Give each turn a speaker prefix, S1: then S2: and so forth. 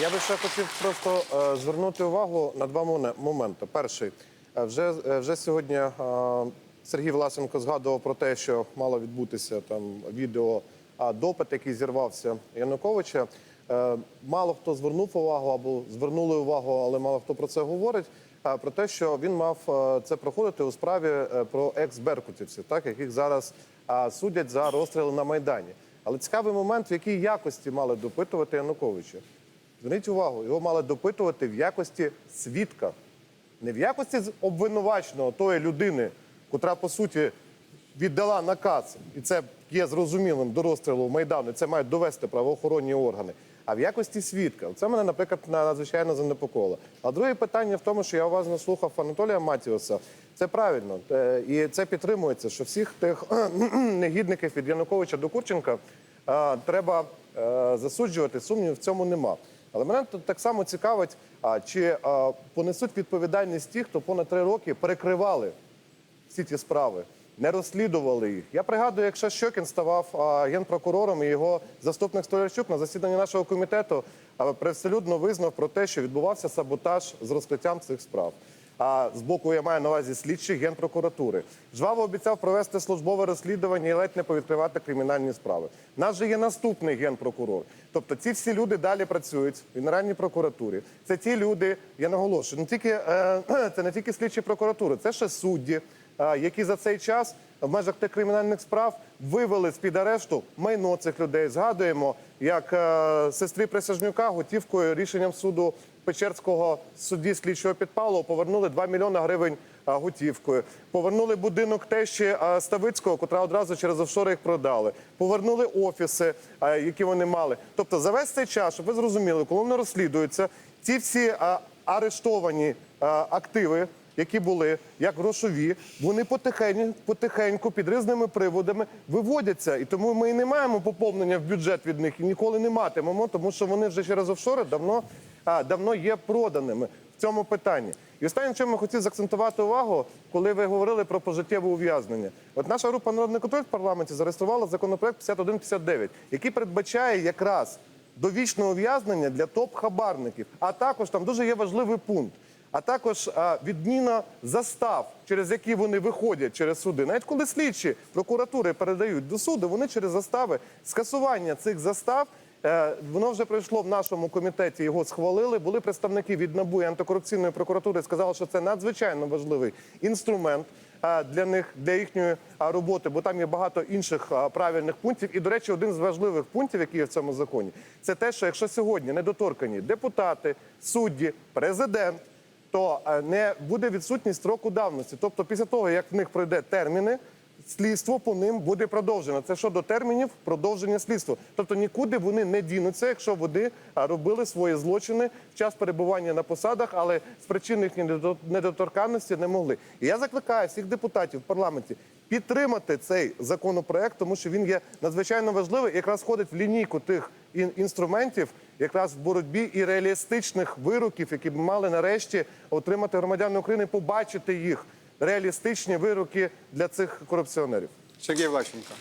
S1: Я би ще хотів просто е, звернути увагу на два моменти. Перший, е, вже, е, вже сьогодні Сергій Власенко згадував про те, що мало відбутися там відео допит, який зірвався Януковича. Мало хто звернув увагу або звернули увагу, але мало хто про це говорить. Про те, що він мав це проходити у справі про екс-беркутівців, так яких зараз судять за розстріли на майдані. Але цікавий момент, в якій якості мали допитувати Януковича. Зверніть увагу, його мали допитувати в якості свідка, не в якості обвинуваченого тої людини, котра по суті віддала наказ, і це є зрозумілим до розстрілу Майдану. і Це мають довести правоохоронні органи. А в якості свідка, це мене, наприклад, надзвичайно занепокоїло. А друге питання в тому, що я уважно слухав Анатолія Матіоса. Це правильно, е, і це підтримується, що всіх тих негідників від Януковича до Курченка е, треба е, засуджувати. Сумнівів в цьому нема. Але мене тут так само цікавить, а чи понесуть відповідальність ті, хто понад три роки перекривали всі ті справи, не розслідували їх. Я пригадую, якщо Щокін ставав генпрокурором і його заступник Столярчук на засіданні нашого комітету привселюдно визнав про те, що відбувався саботаж з розкриттям цих справ. А з боку я маю на увазі слідчих генпрокуратури. Жваво обіцяв провести службове розслідування і ледь не повідкривати кримінальні справи. Нас же є наступний генпрокурор. Тобто ці всі люди далі працюють в Генеральній прокуратурі. Це ті люди, я наголошую, не тільки е, це не тільки слідчі прокуратури, це ще судді, які за цей час в межах тих кримінальних справ вивели з під арешту майно цих людей. Згадуємо, як е, сестрі Присяжнюка готівкою рішенням суду Печерського судді слідчого підпалу повернули 2 мільйони гривень готівкою. Повернули будинок тещі Ставицького, котра одразу через офшори їх продали. Повернули офіси, які вони мали. Тобто, за весь цей час, щоб ви зрозуміли, коли вони розслідуються, ці всі арештовані активи. Які були як грошові, вони потихеньку, потихеньку під різними приводами виводяться, і тому ми і не маємо поповнення в бюджет від них і ніколи не матимемо, тому що вони вже через офшори давно, а, давно є проданими в цьому питанні. І останнє, чому я хотів заакцентувати увагу, коли ви говорили про пожиттєве ув'язнення. От наша група народний контроль в парламенті зареєструвала законопроект 5159, який передбачає якраз довічне ув'язнення для топ-хабарників. А також там дуже є важливий пункт. А також відміна застав, через які вони виходять через суди. Навіть коли слідчі прокуратури передають до суду, вони через застави скасування цих застав. е, Воно вже пройшло в нашому комітеті. Його схвалили. Були представники від НАБУ і антикорупційної прокуратури. Сказали, що це надзвичайно важливий інструмент для них для їхньої роботи, бо там є багато інших правильних пунктів. І, до речі, один з важливих пунктів, який є в цьому законі, це те, що якщо сьогодні недоторкані депутати, судді, президент то е, не буде відсутність строку давності. Тобто, після того, як в них пройде терміни, слідство по ним буде продовжено. Це щодо термінів продовження слідства. Тобто нікуди вони не дінуться, якщо вони робили свої злочини в час перебування на посадах, але з причин їхньої недо- недоторканності не могли. І я закликаю всіх депутатів в парламенті підтримати цей законопроект, тому що він є надзвичайно важливий якраз входить в лінійку тих інструментів, якраз в боротьбі і реалістичних вироків, які б мали нарешті отримати громадяни України, побачити їх реалістичні вироки для цих корупціонерів.
S2: Сергій Влащенко.